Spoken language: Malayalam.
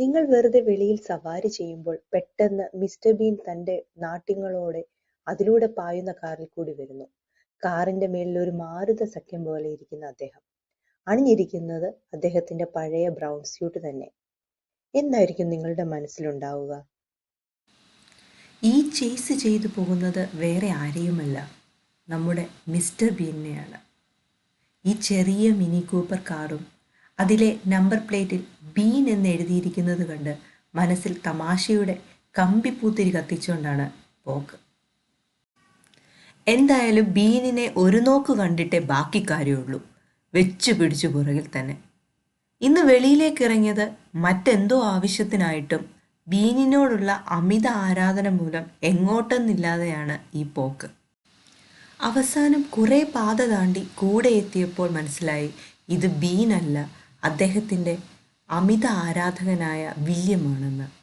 നിങ്ങൾ വെറുതെ വെളിയിൽ സവാരി ചെയ്യുമ്പോൾ പെട്ടെന്ന് മിസ്റ്റർ ബീൻ തന്റെ നാട്യങ്ങളോടെ അതിലൂടെ പായുന്ന കാറിൽ കൂടി വരുന്നു. കാറിന്റെ മേളിൽ ഒരു മാരുത സഖ്യം പോലെ ഇരിക്കുന്ന അദ്ദേഹം. അണിഞ്ഞിരിക്കുന്നത് അദ്ദേഹത്തിന്റെ പഴയ ബ്രൗൺ സ്യൂട്ട് തന്നെ. എന്തായിരിക്കും നിങ്ങളുടെ മനസ്സിലുണ്ടാവുക? ഈ ചേസ് ചെയ്തു പോകുന്നത് വേറെ ആരെയുമല്ല നമ്മുടെ മിസ്റ്റർ ബീനെയാണ് ഈ ചെറിയ മിനി കൂപ്പർ കാറും അതിലെ നമ്പർ പ്ലേറ്റിൽ ബീൻ എന്ന് എഴുതിയിരിക്കുന്നത് കണ്ട് മനസ്സിൽ തമാശയുടെ കമ്പിപ്പൂത്തിരി കത്തിച്ചുകൊണ്ടാണ് പോക്ക്. എന്തായാലും ബീനിനെ ഒരു നോക്ക് കണ്ടിട്ടേ ബാക്കി കാര്യമുള്ളൂ. വെച്ചു പിടിച്ചു പുറകിൽ തന്നെ. ഇന്ന് വെളിയിലേക്ക് ഇറങ്ങിയത് മറ്റെന്തോ ആവശ്യത്തിനായിട്ടും ബീനിനോടുള്ള അമിത ആരാധന മൂലം എങ്ങോട്ടെന്നില്ലാതെയാണ് ഈ പോക്ക്. അവസാനം കുറേ പാത താണ്ടി കൂടെ എത്തിയപ്പോൾ മനസ്സിലായി ഇത് ബീനല്ല. അദ്ദേഹത്തിന്റെ അമിത ആരാധകനായ വില്യമാണെന്ന്.